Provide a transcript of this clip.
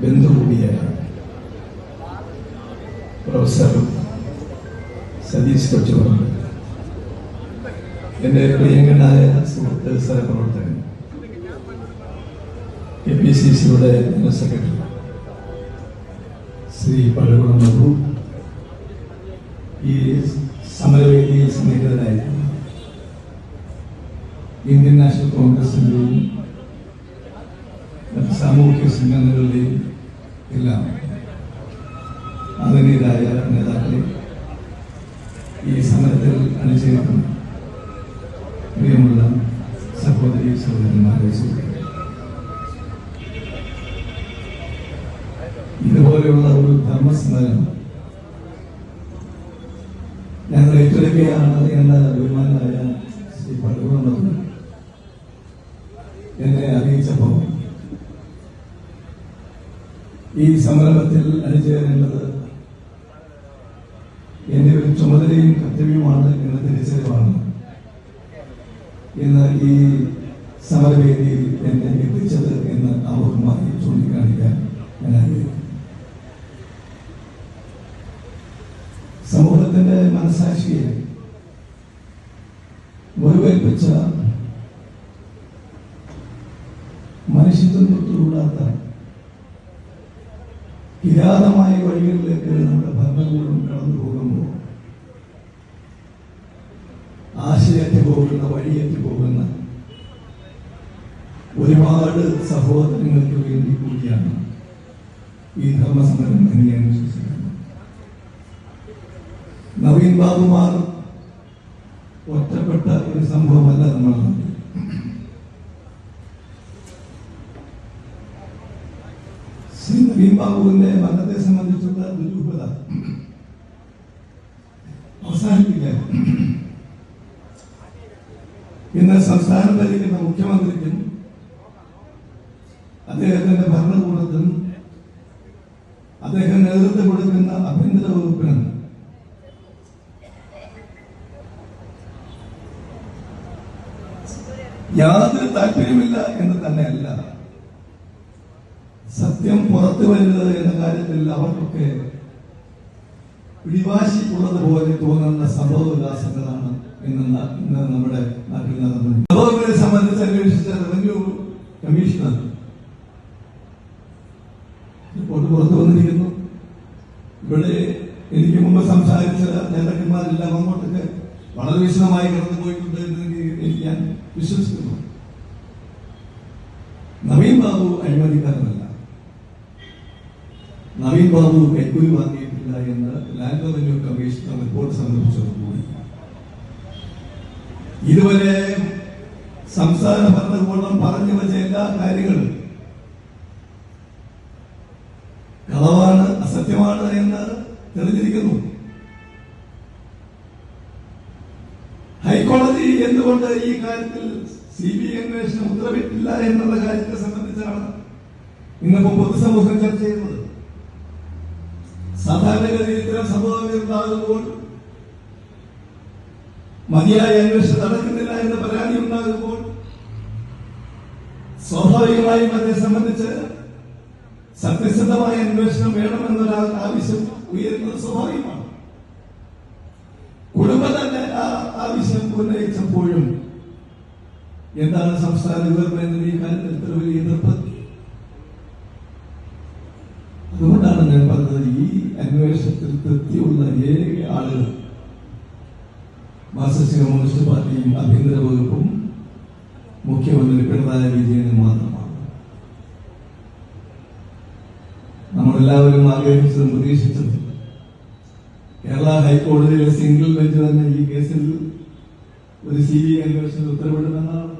ബന്ധു പ്രൊഫസർ സതീഷ് കൊച്ചുമാണ് എന്റെ പ്രിയങ്കനായ സുഹൃത്ത് സഹപ്രവർത്തകൻ കെ പി സി സിയുടെ സെക്രട്ടറി ശ്രീ പഴകുളം മധു ഈ സമരവേദിയിൽ സ്നേഹിതനായിരുന്നു ഇന്ത്യൻ നാഷണൽ കോൺഗ്രസിന്റെയും സാമൂഹിക സംഘടനകളുടെയും എല്ലാം ആദരണീയരായ നേതാക്കളെ ഈ സമരത്തിൽ അണിചേർക്കുന്ന പ്രിയമുള്ള സഹോദരി സഹോദരന്മാരെ ഇതുപോലെയുള്ള ഒരു ധർമ്മസമരം ഞങ്ങൾ ഏറ്റെടുക്കുകയാണ് എന്ന ബഹുമാനായ ശ്രീ പടുകുളം എന്നെ അറിയിച്ചപ്പോൾ ഈ സംരംഭത്തിൽ അണിചേരേണ്ടത് എന്റെ ഒരു ചുമതലയും കർത്തവ്യവുമാണ് എന്ന തിരിച്ചറിവാണ് ഇന്ന് ഈ സമരവേദിയിൽ എന്നെ എത്തിച്ചത് എന്ന് അമുഖമായി ചൂണ്ടിക്കാണിക്കാൻ ഞാൻ ആഗ്രഹിക്കുന്നു. സമൂഹത്തിന്റെ മനസാക്ഷിയെ മുറിവേൽപ്പിച്ച കിരാതമായ വഴികളിലേക്ക് നമ്മുടെ ഭരണകൂടം കടന്നു പോകുമ്പോൾ ആശയത്തിൽ പോകുന്ന വഴിയേറ്റ് പോകുന്ന ഒരുപാട് സഹോദരങ്ങൾക്ക് വേണ്ടി കൂടിയാണ് ഈ ധർമ്മസമരം ഞാൻ വിശ്വസിക്കുന്നത് നവീൻ ബാബുമാർ ഒറ്റപ്പെട്ട ഒരു സംഭവമല്ല നമ്മൾ നാട്ടിൽ. ശ്രീ നവീൻ ബാബുവിന്റെ മരണത്തെ സംബന്ധിച്ചുള്ള ദുരൂഹത അവസാനിപ്പിക്കാൻ. ഇന്ന് സംസ്ഥാനം ഭരിക്കുന്ന മുഖ്യമന്ത്രിക്കും അദ്ദേഹത്തിന്റെ ഭരണകൂടത്തിനും അദ്ദേഹം നേതൃത്വം കൊടുക്കുന്ന ആഭ്യന്തര വകുപ്പിനും യാതൊരു താല്പര്യമില്ല എന്ന് തന്നെയല്ല. സത്യം പുറത്തു വരുന്നത് എന്ന കാര്യത്തിൽ അവർക്കൊക്കെ പിടിവാശിക്കുള്ളത് പോലെ തോന്നുന്ന സംഭവ വികാസങ്ങളാണ് ഇന്ന് ഇന്ന് നമ്മുടെ നാട്ടിൽ നടന്നത് സംഭവങ്ങളെ സംബന്ധിച്ച് അന്വേഷിച്ച റവന്യൂ കമ്മീഷണർ റിപ്പോർട്ട് പുറത്തു വന്നിരിക്കുന്നു. ഇവിടെ എനിക്ക് മുമ്പ് സംസാരിച്ച നേതാക്കന്മാരെല്ലാം അങ്ങോട്ടൊക്കെ വളരെ വിശദമായി കടന്നു പോയിട്ടുണ്ട് എന്ന് ഞാൻ വിശ്വസിക്കുന്നു. നവീൻ ബാബു അഴിമതിക്കാരനല്ല നവീൻ ബാബു കൈക്കൂലി വാങ്ങിയിട്ടില്ല എന്ന് ലാൻഡ് റവന്യൂ കമ്മീഷണർ റിപ്പോർട്ട് സമർപ്പിച്ചതോടുകൂടി ഇതുവരെ സംസ്ഥാന ഭരണകൂടം പറഞ്ഞു വെച്ച എല്ലാ കാര്യങ്ങളും കളവാണ് അസത്യമാണ് എന്ന് തെളിഞ്ഞിരിക്കുന്നു. ഹൈക്കോടതി എന്തുകൊണ്ട് ഈ കാര്യത്തിൽ സി ബി ഐ അന്വേഷണം ഉത്തരവിട്ടില്ല എന്നുള്ള കാര്യത്തെ സംബന്ധിച്ചാണ് ഇന്നിപ്പോ പൊതുസമൂഹം ചർച്ച ചെയ്യുന്നത്. സാധാരണഗതിയിൽ ഇത്തരം സംഭവങ്ങൾ ഉണ്ടാകുമ്പോൾ മതിയായ അന്വേഷണം നടക്കുന്നില്ല എന്ന പരാതി ഉണ്ടാകുമ്പോൾ സ്വാഭാവികമായും അതിനെ സംബന്ധിച്ച് സത്യസന്ധമായ അന്വേഷണം വേണമെന്നൊരാൾ ആവശ്യം ഉയരുന്നത് സ്വാഭാവികമാണ്. കുടുംബം തന്നെ ആ ആവശ്യം ഉന്നയിച്ചപ്പോഴും എന്താണ് സംസ്ഥാന ഗവൺമെന്റിന് ഈ കാര്യത്തിൽ വലിയ എതിർപ്പ് അതുകൊണ്ടാണ് ഞാൻ പറഞ്ഞത് ഈ അന്വേഷണത്തിൽ തൃപ്തിയുള്ള ഏക ആളുകൾ മാർക്സിസ്റ്റ് കമ്മ്യൂണിസ്റ്റ് പാർട്ടിയും ആഭ്യന്തര വകുപ്പും മുഖ്യമന്ത്രി പിണറായി വിജയനും മാത്രമാണ്. നമ്മളെല്ലാവരും ആഗ്രഹിച്ചതും പ്രതീക്ഷിച്ചതും കേരള ഹൈക്കോടതിയിലെ സിംഗിൾ ബെഞ്ച് തന്നെ ഈ കേസിൽ ഒരു സി ബി ഐ അന്വേഷണത്തിൽ ഉത്തരവിടുമെന്നാണ്